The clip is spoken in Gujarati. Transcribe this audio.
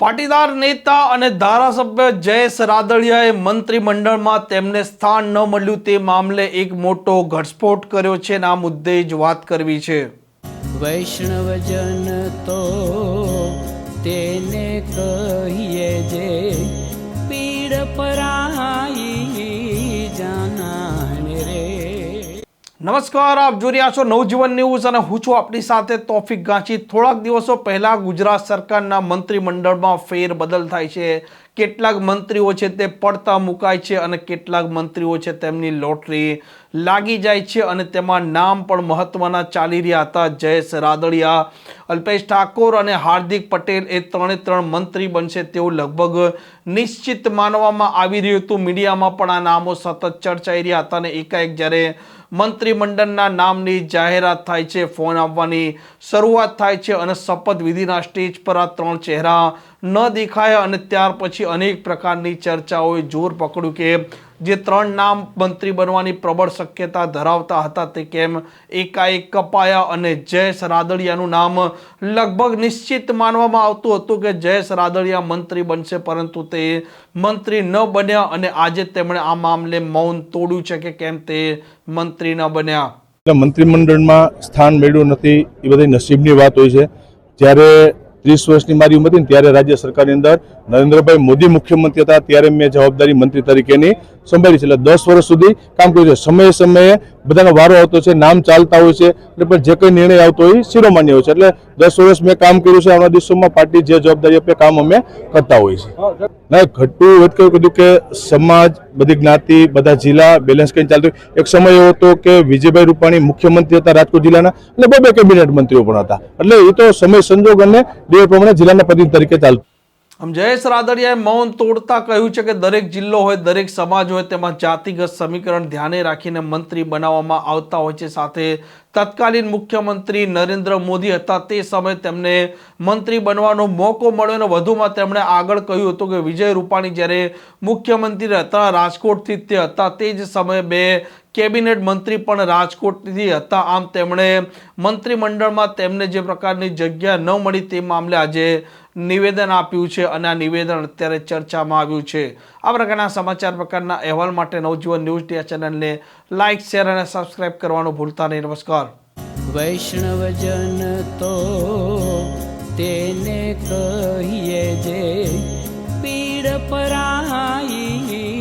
પાટીદાર નેતા અને ધારાસભ્ય જયેશ રાદડિયાએ મંત્રીમંડળમાં તેમને સ્થાન ન મળ્યું તે મામલે એક મોટો ઘટસ્ફોટ કર્યો છે અને આ મુદ્દે જ વાત કરવી છે. વૈષ્ણવજન તો તેને કહીએ જે પીડ પરાઈ નમસ્કાર, આપ જોઈ રહ્યા છો નવજીવન ન્યૂઝ અને હું છું આપની સાથે તોફિક ગાંચી. થોડાક દિવસો પહેલા ગુજરાત સરકારના મંત્રીમંડળમાં ફેરબદલ થાય છે. કેટલાક મંત્રીઓ છે તે પડતા મુકાય છે અને કેટલાક મંત્રીઓ છે તેમની લોટરી લાગી જાય છે અને તેમાં નામ પણ મહત્વના ચાલી રહ્યા હતા. જયેશ રાદડિયા, અલ્પેશ ઠાકોર અને હાર્દિક પટેલ એ ત્રણે ત્રણ મંત્રી બનશે તેવું લગભગ નિશ્ચિત માનવામાં આવી રહ્યું હતું. મીડિયામાં પણ આ નામો સતત ચર્ચાઈ રહ્યા હતા અને એકાએક જ્યારે મંત્રીમંડળના નામની જાહેરાત થાય છે, ફોન આવવાની શરૂઆત થાય છે અને શપથ વિધિના સ્ટેજ પર આ ત્રણ ચહેરા ન દેખાયા અને ત્યાર પછી અનેક પ્રકારની ચર્ચાઓએ જોર પકડ્યું કે જે ત્રણ નામ મંત્રી બનવાની પ્રબળ શક્યતા ધરાવતા હતા તે કેમ? એકાએક કપાયા અને જયેશ રાદડિયાનું નામ લગભગ નિશ્ચિત માનવામાં આવતું હતું કે જયેશ રાદડિયા મંત્રી બનશે, પરંતુ તે મંત્રી ન બન્યા અને આજે તેમણે આ મામલે મૌન તોડ્યું છે કે કેમ તે મંત્રી ન બન્યા. મંત્રીમંડળમાં સ્થાન મેળવ્યું નથી, એ બધી નસીબની વાત હોય છે. જ્યારે ત્રીસ વર્ષની મારી ઉંમર હતી ત્યારે રાજ્ય સરકારની અંદર નરેન્દ્રભાઈ મોદી મુખ્યમંત્રી હતા, ત્યારે મેં જવાબદારી મંત્રી તરીકેની સંભાળી છે. એટલે દસ વર્ષ સુધી કામ કર્યું છે. સમયે સમયે બધાનો વારો આવતો છે નામ ચાલતા હોય છે એટલે પણ જે કંઈ નિર્ણય આવતો હોય શિરોમાન્ય હોય છે. એટલે દસ વર્ષ મેં કામ કર્યું છે આવનારા દિવસોમાં પાર્ટી જે જવાબદારી આપે કામ અમે કરતા હોઈએ છીએ. ના ઘટતું વધ કેવું કીધું કે સમાજ બધી જ્ઞાતિ બધા જિલ્લા બેલેન્સ કરીને ચાલતું એક સમય એવો હતો કે વિજયભાઈ રૂપાણી મુખ્યમંત્રી હતા રાજકોટ જિલ્લાના અને બે બે કેબિનેટ મંત્રીઓ પણ હતા. એટલે એ તો સમય સંજોગ અને દેવ પ્રમાણે જિલ્લાના પ્રતિનિધિ તરીકે ચાલતું. આમ જયેશ રાદડિયાએ મૌન તોડતા કહ્યું છે કે દરેક જિલ્લો હોય, દરેક સમાજ હોય તેમાં જાતિગત સમીકરણ ધ્યાને રાખીને મંત્રી બનાવવામાં આવતા હોય છે. સાથે તત્કાલીન મુખ્યમંત્રી નરેન્દ્ર મોદી હતા તે સમયે તેમને મંત્રી બનવાનો મોકો મળ્યો અને વધુમાં તેમણે આગળ કહ્યું હતું કે વિજય રૂપાણી જ્યારે મુખ્યમંત્રી હતા, રાજકોટથી તે હતા. તે જ સમયે બે કેબિનેટ મંત્રી પણ રાજકોટથી હતા. આમ તેમણે મંત્રીમંડળમાં તેમને જે પ્રકારની જગ્યા ન મળી તે મામલે આજે નિવેદન આપ્યું છે અને આ નિવેદન અત્યારે ચર્ચામાં આવ્યું છે. આ પ્રકારના સમાચાર પ્રકારના અહેવાલ માટે નવજીવન ન્યૂઝ ટી ચેનલને લાઇક, શેર અને સબસ્ક્રાઇબ કરવાનું ભૂલતા નહીં. નમસ્કાર. વૈષ્ણવજન તો તેને કહીએ જે પીડ પરાઈ